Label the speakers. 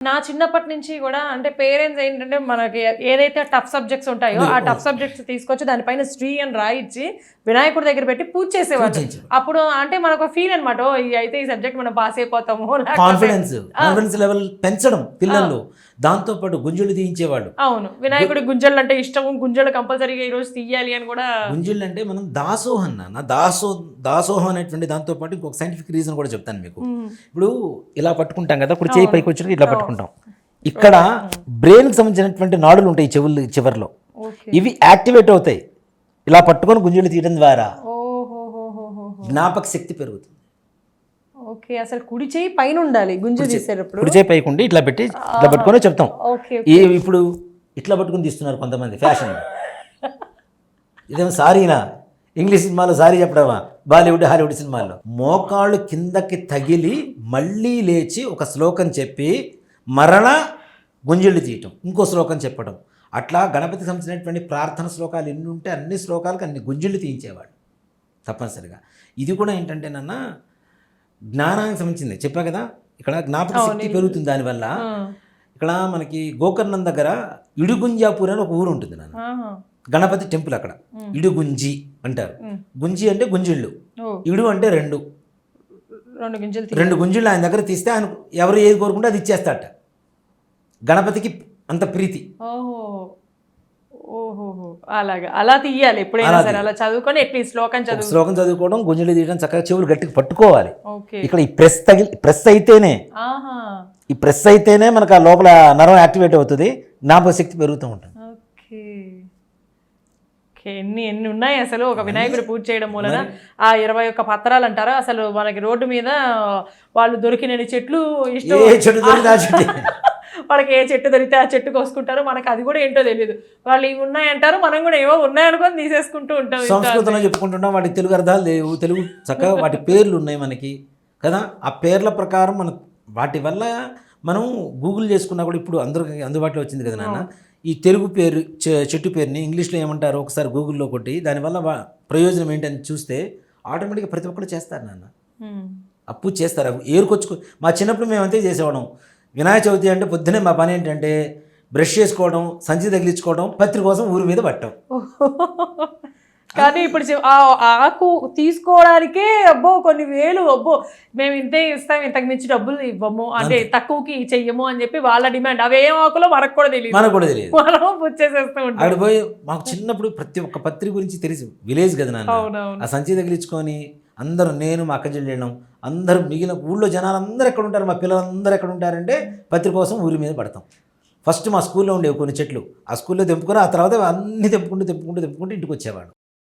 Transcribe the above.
Speaker 1: నా చిన్నప్పటి నుంచి కూడా అంటే పేరెంట్స్ ఏంటంటే మనకి ఏదైతే టఫ్ సబ్జెక్ట్స్ ఉంటాయో ఆ టఫ్ సబ్జెక్ట్స్ తీసుకొచ్చి దానిపైన శ్రీ అని రాయిచ్చి వినాయకుడి దగ్గర పెట్టి పూజ చేసేవాళ్ళు. అప్పుడు అంటే మనకు ఫీల్ అనమాట అయితే ఈ సబ్జెక్ట్ మనం పాస్ అయిపోతాము
Speaker 2: కాన్ఫిడెన్స్ కాన్ఫిడెన్స్ లెవెల్ పెంచడం పిల్లల్లో. దాంతో పాటు గుంజులు తీయించేవాళ్ళు.
Speaker 1: అవును. వినాయకుడి గుంజలు అంటే ఇష్టం గుంజలు కంపల్సరీగా ఈ రోజు తీయాలి అని కూడా
Speaker 2: గుంజులు అంటే మనం దాసోహం నాన్న దాసో దాసోహం అనేటువంటి దాంతో పాటు ఇంకొక సైంటిఫిక్ రీజన్ కూడా చెప్తాను మీకు. ఇప్పుడు ఇలా పట్టుకుంటాం కదా ఇప్పుడు చేయి పైకి వచ్చినట్టు ఇట్లా పట్టుకుంటాం. ఇక్కడ బ్రెయిన్కి సంబంధించినటువంటి నాడులు ఉంటాయి చెవులు చివర్లో. ఇవి యాక్టివేట్ అవుతాయి. ఇలా పట్టుకొని గుంజులు తీయడం ద్వారా. జ్ఞాపక శక్తి పెరుగుతుంది.
Speaker 1: ఓకే అసలు కుడి చేయి పైన ఉండాలి గుంజు తీసేటప్పుడు?
Speaker 2: ఇప్పుడు చేయి పైకి ఉండి ఇట్లా పెట్టి ఇట్లా పట్టుకొని చెప్తాం. ఈ ఇప్పుడు ఇట్లా పట్టుకుని తీస్తున్నారు కొంతమంది ఫ్యాషన్. ఇదేమో సారీనా? ఇంగ్లీష్ సినిమాలో సారీ చెప్పడమా? బాలీవుడ్ హాలీవుడ్ సినిమాల్లో. మోకాళ్ళు కిందకి తగిలి మళ్ళీ లేచి ఒక శ్లోకం చెప్పి మరణ గుంజుళ్ళు తీయటం ఇంకో శ్లోకం చెప్పడం. అట్లా గణపతికి సంబంధించినటువంటి ప్రార్థన శ్లోకాలు ఎన్ని ఉంటే అన్ని శ్లోకాలకు అన్ని గుంజుళ్ళు తీయించేవాడు తప్పనిసరిగా. ఇది కూడా ఏంటంటే నాన్న జ్ఞానానికి సంబంధించింది. చెప్పా కదా ఇక్కడ జ్ఞాపక శక్తి పెరుగుతుంది దానివల్ల. ఇక్కడ మనకి గోకర్ణం దగ్గర ఇడుగుంజాపూర్ అని ఒక ఊరు ఉంటుంది నాన్న. గణపతి టెంపుల్ అక్కడ. ఇడుగుంజి అంటారు. గుంజి అంటే గుంజిళ్ళు. ఇడు అంటే రెండు.
Speaker 1: రెండు గింజలు
Speaker 2: రెండు గుంజిళ్ళు ఆయన దగ్గర తీస్తే ఆయన ఎవరు ఏది కోరుకుంటే అది ఇచ్చేస్తాడట గణపతికి అంత ప్రీతి.
Speaker 1: ఓహో. అలాగా. అలా తీయాలి ఎప్పుడైనా సరే. అలా చదువుకొని ఎట్లీస్ట్ శ్లోకం చదువు
Speaker 2: శ్లోకం చదువుకోవడం గుంజిళ్ళు తీయడం చక్కగా చెవులు గట్టిగా పట్టుకోవాలి. ఇక్కడ ఈ ప్రెస్ తగిలి ప్రెస్ అయితేనే ఈ ప్రెస్ అయితేనే మనకు ఆ లోపల నరం యాక్టివేట్ అవుతుంది. జ్ఞాపక శక్తి పెరుగుతూ ఉంటుంది.
Speaker 1: ఓకే ఎన్ని ఎన్ని ఉన్నాయి అసలు? ఒక వినాయకుడి పూజ చేయడం మూలన ఆ ఇరవై ఒక్క పత్రాలు అంటారా? అసలు మనకి రోడ్డు మీద వాళ్ళు దొరికినన్ని చెట్లు ఇష్టం. వాళ్ళకి ఏ చెట్టు దొరికితే ఆ చెట్టు కోసుకుంటారు? మనకు అది కూడా ఏంటో తెలియదు వాళ్ళు ఇవి ఉన్నాయంటారు మనం కూడా ఏవో ఉన్నాయనుకొని తీసేసుకుంటూ ఉంటాం.
Speaker 2: సంస్కృతంలో చెప్పుకుంటున్నాం వాటి తెలుగు అర్థాలు లేవు తెలుగు చక్కగా వాటి పేర్లు ఉన్నాయి మనకి కదా? ఆ పేర్ల ప్రకారం మన వాటి వల్ల మనం గూగుల్ చేసుకున్నా కూడా ఇప్పుడు అందరికి అందుబాటులో వచ్చింది కదా నాన్న? ఈ తెలుగు పేరు చెట్టు పేరుని ఇంగ్లీష్లో ఏమంటారు ఒకసారి గూగుల్లో కొట్టి దానివల్ల ప్రయోజనం ఏంటని చూస్తే ఆటోమేటిక్గా ప్రతి ఒక్కరు చేస్తారు నాన్న. అప్పు చేస్తారు. ఏరుకొచ్చుకో మా చిన్నప్పుడు మేము అంతే చేసేవాళ్ళం. వినాయక చవితి అంటే పొద్దునే మా పని ఏంటంటే బ్రష్ చేసుకోవడం సంచి తగిలించుకోవడం పత్రి కోసం ఊరి మీద పట్టడం
Speaker 1: కానీ ఇప్పుడు ఆకు తీసుకోవడానికే అబ్బో కొన్ని వేలు అబ్బో మేము ఇంతే ఇస్తాం ఇంతకు మించి డబ్బులు ఇవ్వము అంటే తక్కువకి చెయ్యము అని చెప్పి వాళ్ళ డిమాండ్. అవి ఏం ఆకులో మనకు కూడా తెలియదు.
Speaker 2: మనకు కూడా తెలియదు.
Speaker 1: మనం పుచ్చేసేస్తూ ఉంటాం.
Speaker 2: అక్కడ పోయి మాకు చిన్నప్పుడు ప్రతి ఒక్క పత్రి గురించి తెలుసు. విలేజ్ కదా నాన్న? ఆ సంచి తగిలించుకొని అందరూ నేను మా అక్క చెల్లెళ్ళం అందరూ మిగిలిన ఊళ్ళో జనాలు అందరూ ఎక్కడ ఉంటారు? మా పిల్లలందరూ ఎక్కడ ఉంటారంటే పత్రి కోసం ఊరి మీద పడతాం. ఫస్ట్ మా స్కూల్లో ఉండేవి కొన్ని చెట్లు. ఆ స్కూల్లో తెంపుకొని ఆ తర్వాత అన్ని తెంపుకుంటూ తెంపుకుంటూ తెంపుకుంటూ ఇంటికి వచ్చేవాడు